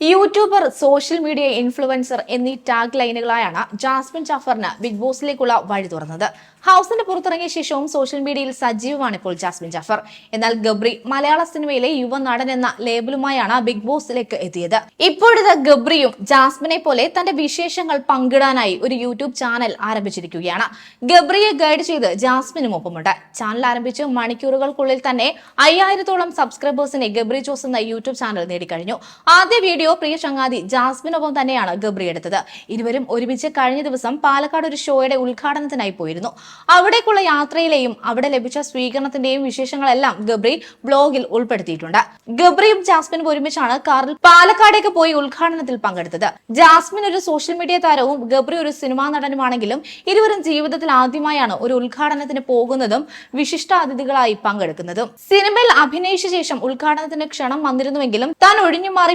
YouTuber social media influencer എന്നീ tag ലൈനുകളായാണ് ജാസ്മിൻ ജാഫറിന് ബിഗ് ബോസിലേക്കുള്ള വഴി തുറന്നത്. ഹൗസിന്റെ പുറത്തിറങ്ങിയ ശേഷവും സോഷ്യൽ മീഡിയയിൽ സജീവമാണ് ഇപ്പോൾ ജാസ്മിൻ ജാഫർ. എന്നാൽ ഗബ്രി മലയാള സിനിമയിലെ യുവ നടൻ എന്ന ലേബലുമായാണ് ബിഗ് ബോസിലേക്ക് എത്തിയത്. ഇപ്പോഴത്തെ ഗബ്രിയും ജാസ്മിനെ പോലെ തന്റെ വിശേഷങ്ങൾ പങ്കിടാനായി ഒരു യൂട്യൂബ് ചാനൽ ആരംഭിച്ചിരിക്കുകയാണ്. ഗബ്രിയെ ഗൈഡ് ചെയ്ത് ജാസ്മിനും ഒപ്പമുണ്ട്. ചാനൽ ആരംഭിച്ച് മണിക്കൂറുകൾക്കുള്ളിൽ തന്നെ അയ്യായിരത്തോളം സബ്സ്ക്രൈബേഴ്സിനെ ഗബ്രി ജോസ് എന്ന യൂട്യൂബ് ചാനൽ നേടിക്കഴിഞ്ഞു. ആദ്യ വീഡിയോ പ്രിയ ചങ്ങാതി ജാസ്മിനൊപ്പം തന്നെയാണ് ഗബ്രി എടുത്തത്. ഇരുവരും ഒരുമിച്ച് കഴിഞ്ഞ ദിവസം പാലക്കാട് ഒരു ഷോയുടെ ഉദ്ഘാടനത്തിനായി പോയിരുന്നു. അവിടേക്കുള്ള യാത്രയിലെയും അവിടെ ലഭിച്ച സ്വീകരണത്തിന്റെയും വിശേഷങ്ങളെല്ലാം ഗബ്രി ബ്ലോഗിൽ ഉൾപ്പെടുത്തിയിട്ടുണ്ട്. ഗബ്രിയും ജാസ്മിനും ഒരുമിച്ചാണ് കാറിൽ പാലക്കാടേക്ക് പോയി ഉദ്ഘാടനത്തിൽ പങ്കെടുത്തത്. ജാസ്മിൻ ഒരു സോഷ്യൽ മീഡിയ താരവും ഗബ്രി ഒരു സിനിമാ നടനുമാണെങ്കിലും ഇരുവരും ജീവിതത്തിൽ ആദ്യമായാണ് ഒരു ഉദ്ഘാടനത്തിന് പോകുന്നതും വിശിഷ്ട അതിഥികളായി പങ്കെടുക്കുന്നതും. സിനിമയിൽ അഭിനയിച്ച ശേഷം ഉദ്ഘാടനത്തിന് ക്ഷണം വന്നിരുന്നുവെങ്കിലും താൻ ഒഴിഞ്ഞു മാറി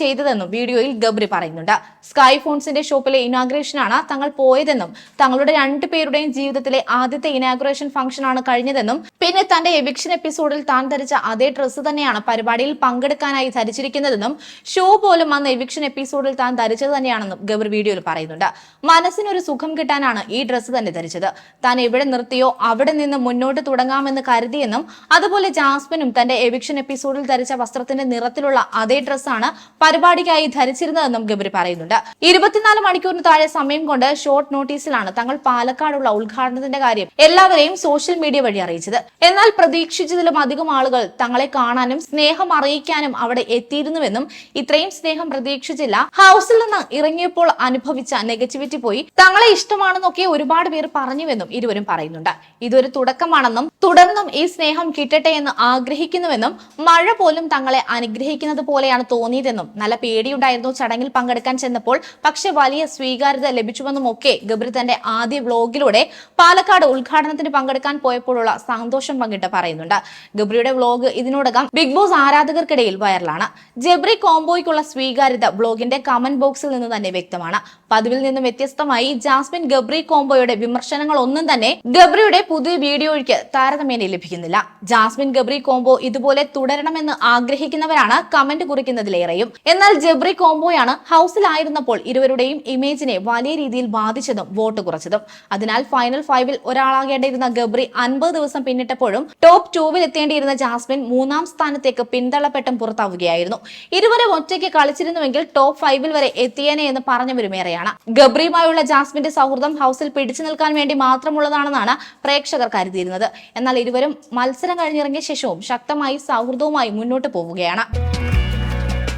ചെയ്തതെന്നും വീഡിയോയിൽ ഗബ്രി പറയുന്നുണ്ട്. സ്കൈ ഫോൺസിന്റെ ഷോപ്പിലെ ഇനാഗ്രേഷനാണ് തങ്ങൾ പോയതെന്നും തങ്ങളുടെ രണ്ടു പേരുടെയും ജീവിതത്തിലെ ആദ്യത്തെ ഇനാഗ്രേഷൻ ഫംഗ്ഷൻ ആണ് കഴിഞ്ഞതെന്നും പിന്നെ തന്റെ എവിക്ഷൻ എപ്പിസോഡിൽ താൻ ധരിച്ച അതേ ഡ്രസ്സ് തന്നെയാണ് പരിപാടിയിൽ പങ്കെടുക്കാനായി ധരിച്ചിരിക്കുന്നതെന്നും ഷോ പോലും അന്ന് എവിക്ഷൻ എപ്പിസോഡിൽ താൻ ധരിച്ചത് തന്നെയാണെന്നും ഗബ്രി വീഡിയോയിൽ പറയുന്നുണ്ട്. മനസ്സിനൊരു സുഖം കിട്ടാനാണ് ഈ ഡ്രസ്സ് തന്നെ ധരിച്ചത്. താൻ എവിടെ നിർത്തിയോ അവിടെ നിന്ന് മുന്നോട്ട് തുടങ്ങാമെന്ന് കരുതിയെന്നും അതുപോലെ ജാസ്മിനും തന്റെ എവിക്ഷൻ എപ്പിസോഡിൽ ധരിച്ച വസ്ത്രത്തിന്റെ നിറത്തിലുള്ള അതേ ഡ്രസ്സാണ് പരിപാടിക്കായി ധരിച്ചിരുന്നതെന്നും ഗബരി പറയുന്നുണ്ട്. ഇരുപത്തിനാല് മണിക്കൂറിന് താഴെ സമയം കൊണ്ട് ഷോർട്ട് നോട്ടീസിലാണ് തങ്ങൾ പാലക്കാടുള്ള ഉദ്ഘാടനത്തിന്റെ കാര്യം എല്ലാവരെയും സോഷ്യൽ മീഡിയ വഴി അറിയിച്ചത്. എന്നാൽ പ്രതീക്ഷിച്ചതിലും അധികം ആളുകൾ തങ്ങളെ കാണാനും സ്നേഹം അറിയിക്കാനും അവിടെ എത്തിയിരുന്നുവെന്നും ഇത്രയും സ്നേഹം പ്രതീക്ഷിച്ചില്ല. ഹൗസിൽ നിന്ന് ഇറങ്ങിയപ്പോൾ അനുഭവിച്ച നെഗറ്റിവിറ്റി പോയി. തങ്ങളെ ഇഷ്ടമാണെന്നൊക്കെ ഒരുപാട് പേർ പറഞ്ഞുവെന്നും ഇരുവരും പറയുന്നുണ്ട്. ഇതൊരു തുടക്കമാണെന്നും തുടർന്നും ഈ സ്നേഹം കിട്ടട്ടെ എന്ന് ആഗ്രഹിക്കുന്നുവെന്നും മഴ പോലും തങ്ങളെ അനുഗ്രഹിക്കുന്നത് പോലെയാണ് തോന്നിയതെന്നും നല്ല പേടിയുണ്ടായിരുന്നു. ചടങ്ങിൽ പങ്കെടുക്കാൻ ചെന്നപ്പോൾ പക്ഷെ വലിയ സ്വീകാര്യത ലഭിച്ചുവെന്നും ഒക്കെ ഗബ്രി തന്റെ ആദ്യ വ്ലോഗിലൂടെ പാലക്കാട് ഉദ്ഘാടനത്തിന് പങ്കെടുക്കാൻ പോയപ്പോഴുള്ള സന്തോഷം പങ്കിട്ട് പറയുന്നുണ്ട്. ഗബ്രിയുടെ വ്ലോഗ് ഇതിനോടകം ബിഗ് ബോസ് ആരാധകർക്കിടയിൽ വൈറലാണ്. ജബ്രി കോംബോയ്ക്കുള്ള സ്വീകാര്യത ബ്ലോഗിന്റെ കമന്റ് ബോക്സിൽ നിന്ന് തന്നെ വ്യക്തമാണ്. പതിവിൽ നിന്നും വ്യത്യസ്തമായി ജാസ്മിൻ ഗബ്രി കോംബോയുടെ വിമർശനങ്ങൾ ഒന്നും തന്നെ ഗബ്രിയുടെ പുതിയ വീഡിയോയ്ക്ക് താരതമ്യേന ലഭിക്കുന്നില്ല. ജാസ്മിൻ ഗബ്രി കോംബോ ഇതുപോലെ തുടരണമെന്ന് ആഗ്രഹിക്കുന്നവരാണ് കമന്റ് കുറിക്കുന്നതിലേറെയും. എന്നാൽ ജബ്രി കോംബോയാണ് ഹൗസിലായിരുന്നപ്പോൾ ഇരുവരുടെയും ഇമേജിനെ വലിയ രീതിയിൽ ബാധിച്ചതും വോട്ട് കുറച്ചതും. അതിനാൽ ഫൈനൽ ഫൈവിൽ ഒരാളാകേണ്ടിയിരുന്ന ഗബ്രി അൻപത് ദിവസം പിന്നിട്ടപ്പോഴും ടോപ്പ് ടൂവിൽ എത്തേണ്ടിയിരുന്ന ജാസ്മിൻ മൂന്നാം സ്ഥാനത്തേക്ക് പിന്തള്ളപ്പെട്ടും പുറത്താവുകയായിരുന്നു. ഇരുവരും ഒറ്റയ്ക്ക് കളിച്ചിരുന്നുവെങ്കിൽ ടോപ്പ് ഫൈവിൽ വരെ എത്തിയേനെ എന്ന് പറഞ്ഞവരുമേറെയാണ് ഗബ്രിയുമായുള്ള ജാസ്മിന്റെ സൗഹൃദം ഹൗസിൽ പിടിച്ചു നിൽക്കാൻ വേണ്ടി മാത്രമുള്ളതാണെന്നാണ് പ്രേക്ഷകർ കരുതിയിരുന്നത്. എന്നാൽ ഇരുവരും മത്സരം കഴിഞ്ഞിറങ്ങിയ ശേഷവും ശക്തമായി സൗഹൃദവുമായി മുന്നോട്ട് പോവുകയാണ്.